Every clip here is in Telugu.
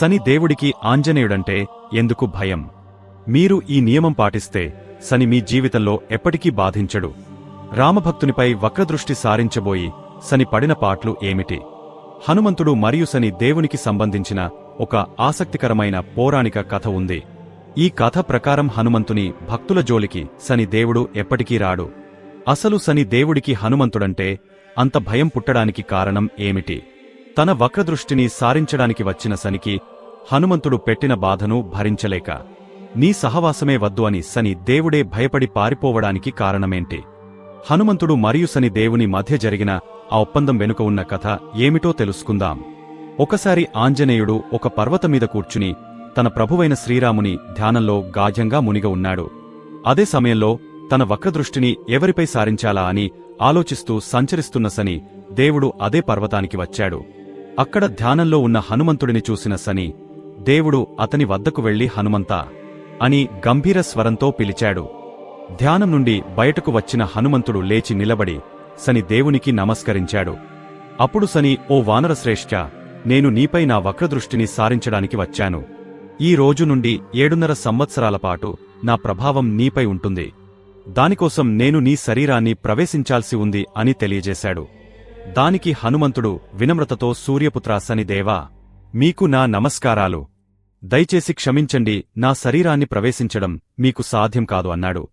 శని దేవుడికి ఆంజనేయుడంటే ఎందుకు భయం? మీరు ఈ నియమం పాటిస్తే శని మీ జీవితంలో ఎప్పటికీ బాధించడు. రామభక్తునిపై వక్రదృష్టి సారించబోయి శని పడిన పాట్లు ఏమిటి? హనుమంతుడు మరియు శని దేవునికి సంబంధించిన ఒక ఆసక్తికరమైన పౌరాణిక కథ ఉంది. ఈ కథ ప్రకారం హనుమంతుని భక్తుల జోలికి శని దేవుడు ఎప్పటికీ రాడు. అసలు శని దేవుడికి హనుమంతుడంటే అంత భయం పుట్టడానికి కారణం ఏమిటి? తన వక్రదృష్టిని సారించడానికి వచ్చిన సనికి హనుమంతుడు పెట్టిన బాధను భరించలేక నీ సహవాసమే వద్దు అని శని దేవుడే భయపడి పారిపోవడానికి కారణమేంటి? హనుమంతుడు మరియు శని దేవుని మధ్య జరిగిన ఆ ఒప్పందం వెనుక ఉన్న కథ ఏమిటో తెలుసుకుందాం. ఒకసారి ఆంజనేయుడు ఒక పర్వత మీద కూర్చుని తన ప్రభువైన శ్రీరాముని ధ్యానంలో గాఢంగా మునిగ ఉన్నాడు. అదే సమయంలో తన వక్రదృష్టిని ఎవరిపై సారించాలా అని ఆలోచిస్తూ సంచరిస్తున్న సని దేవుడు అదే పర్వతానికి వచ్చాడు. అక్కడ ధ్యానంలో ఉన్న హనుమంతుడిని చూసిన శని దేవుడు అతని వద్దకు వెళ్ళి హనుమంతా అని గంభీర స్వరంతో పిలిచాడు. ధ్యానం నుండి బయటకు వచ్చిన హనుమంతుడు లేచి నిలబడి శని దేవునికి నమస్కరించాడు. అప్పుడు సని ఓ వానరశ్రేష్ఠ నేను నీపై నా వక్రదృష్టిని సారించడానికి వచ్చాను. ఈ రోజు నుండి ఏడున్నర సంవత్సరాల పాటు నా ప్రభావం నీపై ఉంటుంది. దానికోసం నేను నీ శరీరాన్ని ప్రవేశించాల్సి ఉంది అని తెలియజేశాడు. దానికి హనుమంతుడు వినమ్రతతో సూర్యపుత్ర శనిదేవా మీకు నా నమస్కారాలు. దయచేసి క్షమించండి నా శరీరాన్ని ప్రవేశించడం మీకు సాధ్యం కాదు అన్నాడు.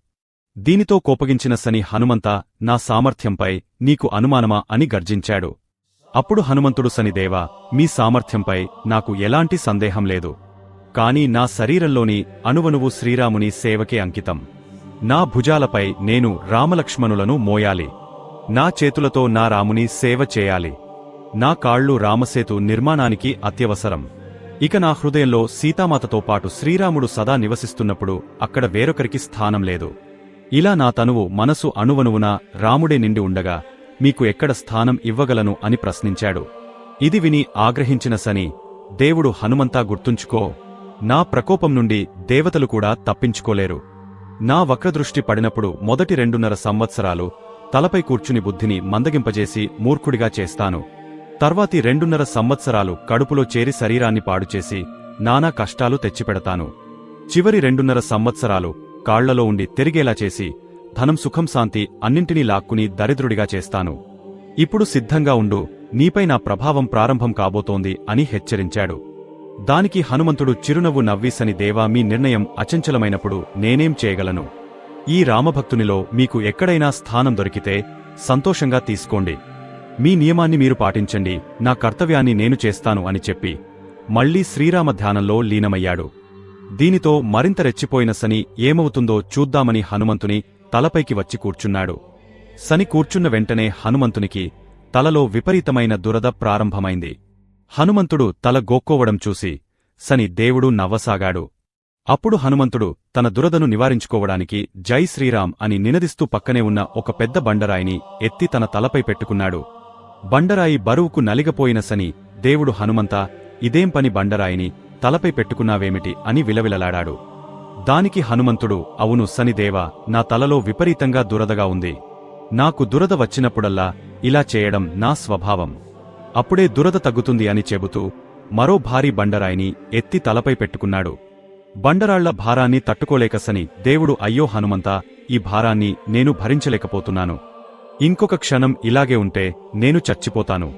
దీనితో కోపగించిన శని హనుమంత నా సామర్థ్యంపై నీకు అనుమానమా అని గర్జించాడు. అప్పుడు హనుమంతుడు శనిదేవా మీ సామర్థ్యంపై నాకు ఎలాంటి సందేహం లేదు. కాని నా శరీరంలోని అణువణువు శ్రీరాముని సేవకే అంకితం. నా భుజాలపై నేను రామలక్ష్మణులను మోయాలి. నా చేతులతో నా రాముని సేవ చేయాలి. నా కాళ్ళు రామసేతు నిర్మాణానికి అత్యవసరం. ఇక నా హృదయంలో సీతామాతతో పాటు శ్రీరాముడు సదా నివసిస్తున్నప్పుడు అక్కడ వేరొకరికి స్థానం లేదు. ఇలా నా తనువు మనసు అణువణువున రాముడే నిండి ఉండగా మీకు ఎక్కడ స్థానం ఇవ్వగలను అని ప్రశ్నించాడు. ఇది విని ఆగ్రహించిన సని దేవుడు హనుమంతా గుర్తుంచుకో. నా ప్రకోపం నుండి దేవతలు కూడా తప్పించుకోలేరు. నా వక్రదృష్టి పడినప్పుడు మొదటి రెండున్నర సంవత్సరాలు తలపై కూర్చుని బుద్ధిని మందగింపజేసి మూర్ఖుడిగా చేస్తాను. తర్వాతి రెండున్నర సంవత్సరాలు కడుపులో చేరి శరీరాన్ని పాడుచేసి నానా కష్టాలు తెచ్చిపెడతాను. చివరి రెండున్నర సంవత్సరాలు కాళ్ళలో ఉండి తిరిగేలా చేసి ధనం సుఖం శాంతి అన్నింటినీ లాక్కుని దరిద్రుడిగా చేస్తాను. ఇప్పుడు సిద్ధంగా ఉండు నీపై నా ప్రభావం ప్రారంభం కాబోతోంది అని హెచ్చరించాడు. దానికి హనుమంతుడు చిరునవ్వు నవ్వీసని దేవా మీ నిర్ణయం అచంచలమైనప్పుడు నేనేం చేయగలను? ఈ రామభక్తునిలో మీకు ఎక్కడైనా స్థానం దొరికితే సంతోషంగా తీసుకోండి. మీ నియమాన్ని మీరు పాటించండి. నా కర్తవ్యాన్ని నేను చేస్తాను అని చెప్పి మళ్ళీ శ్రీరామ ధ్యానంలో లీనమయ్యాడు. దీనితో మరింత రెచ్చిపోయిన శని ఏమవుతుందో చూద్దామని హనుమంతుని తలపైకి వచ్చి కూర్చున్నాడు. శని కూర్చున్న వెంటనే హనుమంతునికి తలలో విపరీతమైన దురద ప్రారంభమైంది. హనుమంతుడు తల గోక్కోవడం చూసి శని దేవుడు నవ్వసాగాడు. అప్పుడు హనుమంతుడు తన దురదను నివారించుకోవడానికి జై శ్రీరామ్ అని నినదిస్తూ పక్కనే ఉన్న ఒక పెద్ద బండరాయిని ఎత్తి తన తలపై పెట్టుకున్నాడు. బండరాయి బరువుకు నలిగపోయిన సని దేవుడు హనుమంతా ఇదేం పని బండరాయిని తలపై పెట్టుకున్నావేమిటి? అని విలవిలలాడాడు. దానికి హనుమంతుడు అవును సనిదేవ నా తలలో విపరీతంగా దురదగా ఉంది. నాకు దురద వచ్చినప్పుడల్లా ఇలా చేయడం నా స్వభావం. అప్పుడే దురద తగ్గుతుంది అని చెబుతూ మరో భారీ బండరాయిని ఎత్తి తలపై పెట్టుకున్నాడు. బండరాళ్ళ భారాన్ని తట్టుకోలేకసని దేవుడు అయ్యో హనుమంతా ఈ భారాన్ని నేను భరించలేకపోతున్నాను. ఇంకొక క్షణం ఇలాగే ఉంటే నేను చచ్చిపోతాను.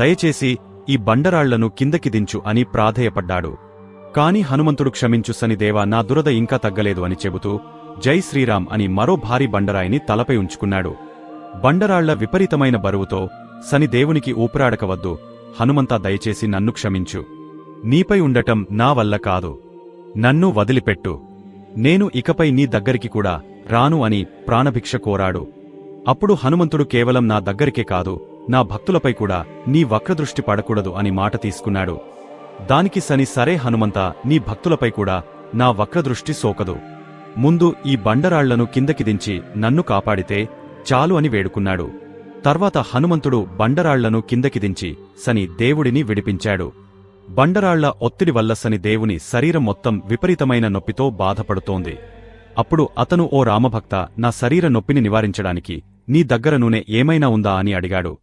దయచేసి ఈ బండరాళ్ళను కిందకి దించు అని ప్రాధేయపడ్డాడు. కాని హనుమంతుడు క్షమించు సనిదేవా నా దురద ఇంకా తగ్గలేదు అని చెబుతూ జై శ్రీరామ్ అని మరో భారీ బండరాయిని తలపై ఉంచుకున్నాడు. బండరాళ్ళ విపరీతమైన బరువుతో సని దేవునికి ఊపిరాడకవద్దు హనుమంతా దయచేసి నన్ను క్షమించు. నీపై ఉండటం నా వల్ల కాదు. నన్ను వదిలిపెట్టు. నేను ఇకపై నీ దగ్గరికి కూడా రాను అని ప్రాణభిక్ష కోరాడు. అప్పుడు హనుమంతుడు కేవలం నా దగ్గరికే కాదు నా భక్తులపై కూడా నీ వక్రదృష్టి పడకూడదు అని మాట తీసుకున్నాడు. దానికి సని సరే హనుమంత నీ భక్తులపై కూడా నా వక్రదృష్టి సోకదు. ముందు ఈ బండరాళ్ళను కిందకి దించి నన్ను కాపాడితే చాలు అని వేడుకున్నాడు. తర్వాత హనుమంతుడు బండరాళ్ళను కిందకి దించి సని దేవుడిని విడిపించాడు. బండరాళ్ళ ఒత్తిడి వల్ల సని దేవుని శరీరం మొత్తం విపరీతమైన నొప్పితో బాధపడుతోంది. అప్పుడు అతను ఓ రామభక్త నా శరీర నొప్పిని నివారించడానికి నీ దగ్గర నూనె ఏమైనా ఉందా? అని అడిగాడు.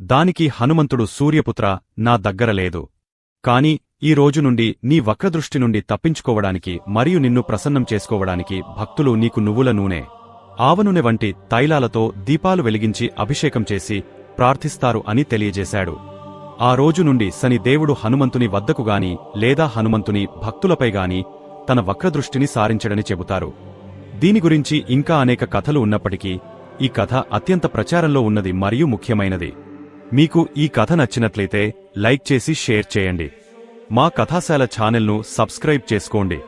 దానికి హనుమంతుడు సూర్యపుత్ర నా దగ్గర లేదు. కాని ఈ రోజు నుండి నీ వక్రదృష్టి నుండి తప్పించుకోవడానికి మరియు నిన్ను ప్రసన్నం చేసుకోవడానికి భక్తులు నీకు నువ్వుల నూనె ఆవనూనె వంటి తైలాలతో దీపాలు వెలిగించి అభిషేకం చేసి ప్రార్థిస్తారు అని తెలియజేశాడు. ఆ రోజు నుండి శని దేవుడు హనుమంతుని వద్దకుగాని లేదా హనుమంతుని భక్తులపై గాని తన వక్రదృష్టిని సారించడని చెబుతారు. దీని గురించి ఇంకా అనేక కథలు ఉన్నప్పటికీ ఈ కథ అత్యంత ప్రచారంలో ఉన్నది మరియు ముఖ్యమైనది. మీకు ఈ కథ నచ్చినట్లయితే లైక్ చేసి షేర్ చేయండి. మా కథాశాల ఛానల్ను సబ్స్క్రైబ్ చేసుకోండి.